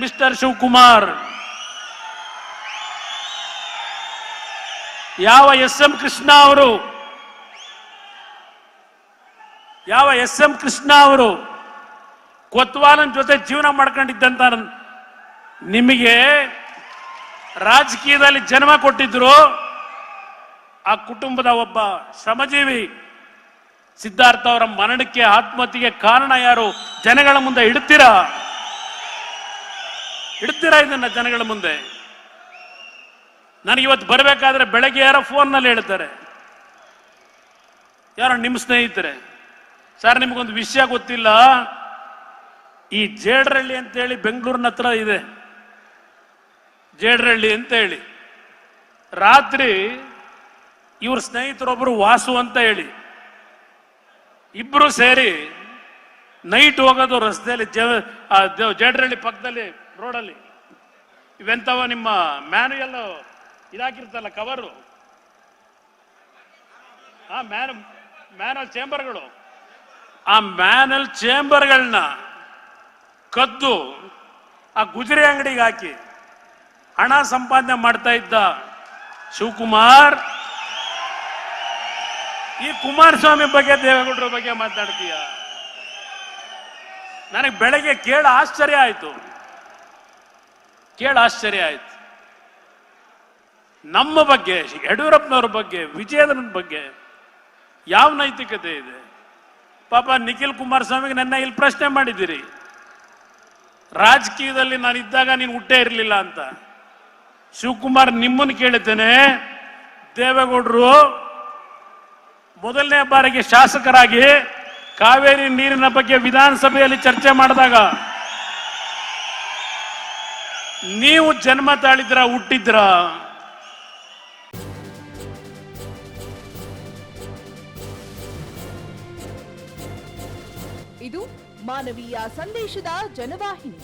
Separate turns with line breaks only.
Mister Shivakumar. ಯಾವ S M Krishna ಅವರು? ಯಾವ ಎಸ್ ಎಂ ಕೃಷ್ಣ ಅವರು ಕೊತ್ವಾಲನ್ ಜೊತೆ ಜೀವನ ಮಾಡ್ಕೊಂಡಿದ್ದಂತ ನಿಮಗೆ ರಾಜಕೀಯದಲ್ಲಿ ಜನ್ಮ ಕೊಟ್ಟಿದ್ರು? ಆ ಕುಟುಂಬದ ಒಬ್ಬ ಶ್ರಮಜೀವಿ ಸಿದ್ಧಾರ್ಥ ಅವರ ಮರಣಕ್ಕೆ ಆತ್ಮಹತ್ಯೆಗೆ ಕಾರಣ ಯಾರು? ಜನಗಳ ಮುಂದೆ ಇಡ್ತೀರಾ ಇಡ್ತೀರಾ ಇದನ್ನ ಜನಗಳ ಮುಂದೆ? ನನಗೆ ಇವತ್ತು ಬರಬೇಕಾದ್ರೆ ಬೆಳಗ್ಗೆ ಯಾರೋ ಫೋನ್ನಲ್ಲಿ ಹೇಳ್ತಾರೆ. ಯಾರೋ ನಿಮ್ಮ ಸ್ನೇಹಿತರೆ, ಸರ್ ನಿಮಗೊಂದು ವಿಷಯ ಗೊತ್ತಿಲ್ಲ. ಈ ಜೇಡರಳ್ಳಿ ಅಂತೇಳಿ ಬೆಂಗಳೂರಿನ ಹತ್ರ ಇದೆ. ಜೇಡರಳ್ಳಿ ಅಂತ ಹೇಳಿ ರಾತ್ರಿ ಇವ್ರ ಸ್ನೇಹಿತರೊಬ್ಬರು ವಾಸು ಅಂತ ಹೇಳಿ, ಇಬ್ರು ಸೇರಿ ನೈಟ್ ಹೋಗೋದು ರಸ್ತೆಯಲ್ಲಿ ಜೇಡ್ರಳ್ಳಿ ಪಕ್ಕದಲ್ಲಿ ರೋಡಲ್ಲಿ. ಇವೆಂತವ ನಿಮ್ಮ ಮ್ಯಾನುಯಲ್ ಇದಾಕಿರ್ತಲ್ಲ ಕವರು? ಆ ಮ್ಯಾನ್, ಮ್ಯಾನಲ್ ಚೇಂಬರ್ಗಳು. ಆ ಮ್ಯಾನಲ್ ಚೇಂಬರ್ಗಳನ್ನ ಕದ್ದು ಆ ಗುಜರಿ ಅಂಗಡಿಗೆ ಹಾಕಿ ಹಣ ಸಂಪಾದನೆ ಮಾಡ್ತಾ ಇದ್ದ ಶಿವಕುಮಾರ್. ಈ ಕುಮಾರಸ್ವಾಮಿ ಬಗ್ಗೆ, ದೇವೇಗೌಡರ ಬಗ್ಗೆ ಮಾತಾಡ್ತೀಯ? ನನಗೆ ಬೆಳಗ್ಗೆ ಕೇಳ ಆಶ್ಚರ್ಯ ಆಯ್ತು. ಕೇಳ ಆಶ್ಚರ್ಯ ಆಯ್ತು. ನಮ್ಮ ಬಗ್ಗೆ, ಯಡಿಯೂರಪ್ಪನವ್ರ ಬಗ್ಗೆ, ವಿಜಯೇಂದ್ರನ ಬಗ್ಗೆ ಯಾವ ನೈತಿಕತೆ ಇದೆ? ಪಾಪ ನಿಖಿಲ್ ಕುಮಾರಸ್ವಾಮಿಗೆ ನನ್ನ ಇಲ್ಲಿ ಪ್ರಶ್ನೆ ಮಾಡಿದ್ದೀರಿ. ರಾಜಕೀಯದಲ್ಲಿ ನಾನು ಇದ್ದಾಗ ನೀನು ಹುಟ್ಟೇ ಇರಲಿಲ್ಲ ಅಂತ. ಶಿವಕುಮಾರ್ ನಿಮ್ಮನ್ನು ಕೇಳುತ್ತೇನೆ. ದೇವೇಗೌಡರು ಮೊದಲನೇ ಬಾರಿಗೆ ಶಾಸಕರಾಗಿ ಕಾವೇರಿ ನೀರಿನ ಬಗ್ಗೆ ವಿಧಾನಸಭೆಯಲ್ಲಿ ಚರ್ಚೆ ಮಾಡಿದಾಗ ನೀವು ಜನ್ಮ ತಾಳಿದ್ರ ಹುಟ್ಟಿದ್ರ.
ಇದು ಮಾನವೀಯ ಸಂದೇಶದ ಜನವಾಹಿನಿ.